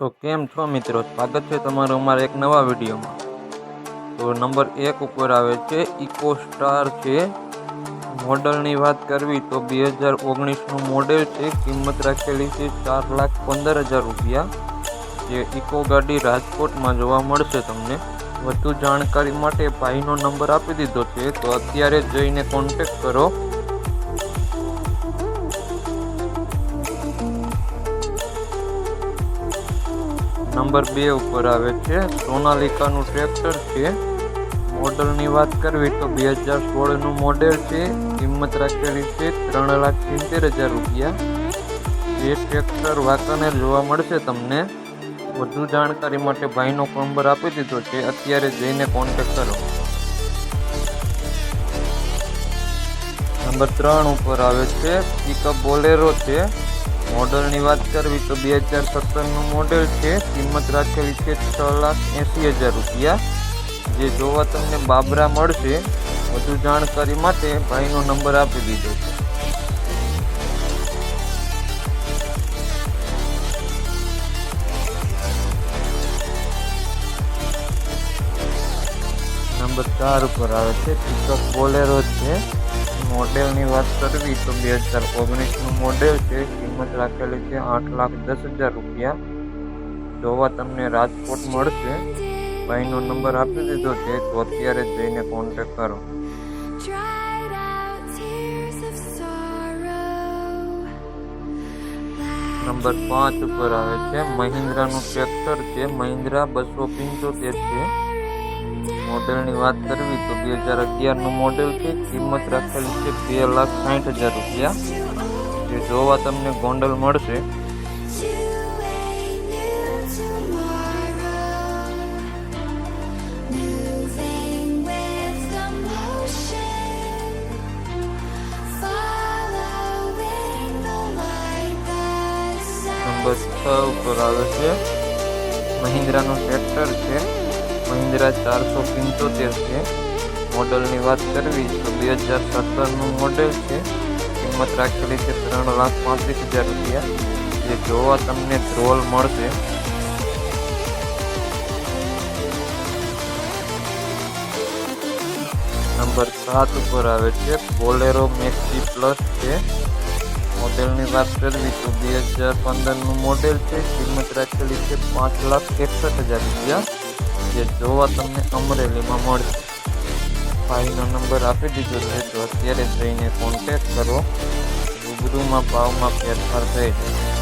તો કેમ છો મિત્રો? સ્વાગત છે તમારું અમારા એક નવા વિડીયોમાં. તો નંબર એક ઉપર આવે છે, ઇકો સ્ટાર છે. મોડલની વાત કરવી તો બે હજાર ઓગણીસનું મોડેલ છે, કિંમત રાખેલી છે ચાર લાખ પંદર હજાર રૂપિયા. જે ઇકો ગાડી રાજકોટમાં જોવા મળશે તમને. વધુ જાણકારી માટે ભાઈનો નંબર આપી દીધો છે, તો અત્યારે જઈને કોન્ટેક્ટ કરો. નંબર બે ઉપર આવે છે. સોનાલિકાનું ટ્રેક્ટર છે. મોડલની વાત કરવી તો બે હજાર સોળનું મોડેલ છે. કિંમત રાખેલી છે ત્રણ લાખ સિત્તેર હજાર રૂપિયા. એ ટ્રેક્ટર વાંકાને જોવા મળશે તમને. વધુ જાણકારી માટે ભાઈનો નંબર આપી દીધો છે. અત્યારે જઈને કોન્ટેક કરો. નંબર ત્રણ ઉપર આવે છે. પિકઅપ બોલેરો છે. મોડલની વાત કરવી તો બે હજાર સત્તરનું મોડેલ છે. કિંમત રાખેલી છે છ લાખ એંસી હજાર રૂપિયા. જે જોવા તમને બાબરા મળશે, વધુ જાણકારી માટે ભાઈનો નંબર આપી દીધો છે. નંબર ચાર ઉપર આવે છે. પિકઅપ બોલેરો છે. મોડેલની વાત કરવી તો બે હજાર ઓગણીસનું મોડેલ છે. કિંમત રાખેલી છે આઠ લાખ દસ હજાર રૂપિયા. જોવા તમને રાજકોટ મળશે. ભાઈનો નંબર આપી દીધો છે તો અત્યારે જઈને કોન્ટેક કરો. નંબર પાંચ ઉપર આવે છે. મહિન્દ્રાનું ટ્રેક્ટર છે. મહિન્દ્રા બસો પંચોતેર છે. મોડેલની વાત કરવી તો બે હજાર અગિયારનું મોડેલ છે. કિંમત રાખેલી છે બે લાખ સાઠ હજાર રૂપિયા. જે જોવા તમને ગોંડલ મળશે. નંબર છ ઉપર આવે છે. મહિન્દ્રાનું ટ્રેક્ટર છે. મહિન્દ્રા ચારસો પંચોતેર છે. મોડલની વાત કરવી તો બે હજાર સત્તરનું મોડેલ છે. કિંમત રાખેલી છે ત્રણ લાખ પાંત્રીસ હજાર રૂપિયા. જે જોવા તમને ધ્રોલ મળશે. નંબર સાત ઉપર આવે છે. બોલેરો મેક્સી પ્લસ છે. મોડેલની વાત કરવી તો બે હજાર પંદરનું મોડેલ છે. કિંમત રાખેલી છે પાંચ લાખ એકસઠ હજાર રૂપિયા. જે જોવા તમને અમરેલીમાં મળશે. ભાઈનો નંબર આપી દીધો છે, તો અત્યારે જઈને કોન્ટેક્ટ કરો. રૂબરૂમાં ભાવમાં ફેરફાર થઈ જાય.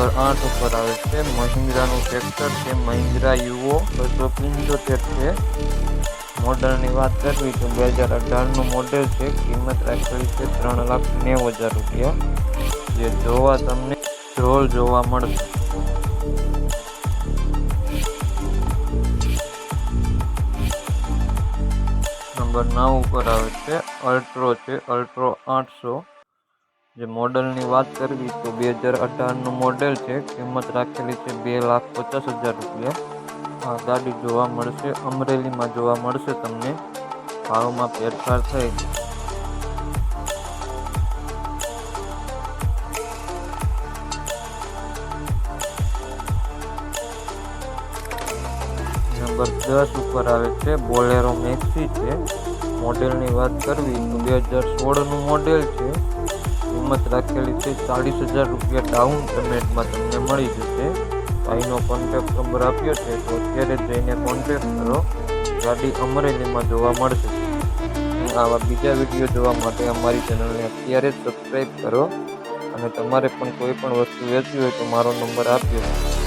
નંબર આઠ ઉપર આવે છે. મહિન્દ્રાનું ટ્રેક્ટર છે, મહિન્દ્રા યુવો. બસો પંચોતેર છે, મોડલની વાત કરવી તો બે હજાર અઢારનું મોડેલ છે, કિંમત રાખેલી છે ત્રણ લાખ નેવું હજાર રૂપિયા. જે જોવા તમને ધ્રોલ જોવા મળશે. નંબર નવ ઉપર આવે છે, અલ્ટ્રો છે, અલ્ટ્રો આઠસો. જે મોડલની વાત કરવી તો બે હજાર અઢારનું મોડેલ છે. કિંમત રાખેલી છે બે લાખ પચાસ હજાર રૂપિયા. આ ગાડી જોવા મળશે, અમરેલીમાં જોવા મળશે તમને. ભાવમાં ફેરફાર થઈ નંબર દસ ઉપર આવે છે, બોલેરો મેક્સી છે. મોડેલની વાત કરવી તો બે હજાર સોળનું મોડેલ છે. કિંમત રાખેલી છે ચાલીસ હજાર રૂપિયા ડાઉન પેમેન્ટમાં તમને મળી જશે. ભાઈનો કોન્ટેક્ટ નંબર આપ્યો છે તો અત્યારે જઈને કોન્ટેક્ટ કરો. ગાડી અમરેલીમાં જોવા મળશે. આવા બીજા વીડિયો જોવા માટે અમારી ચેનલને અત્યારે જ સબસ્ક્રાઈબ કરો. અને તમારે પણ કોઈ પણ વસ્તુ વેચવી હોય તો મારો નંબર આપ્યો છે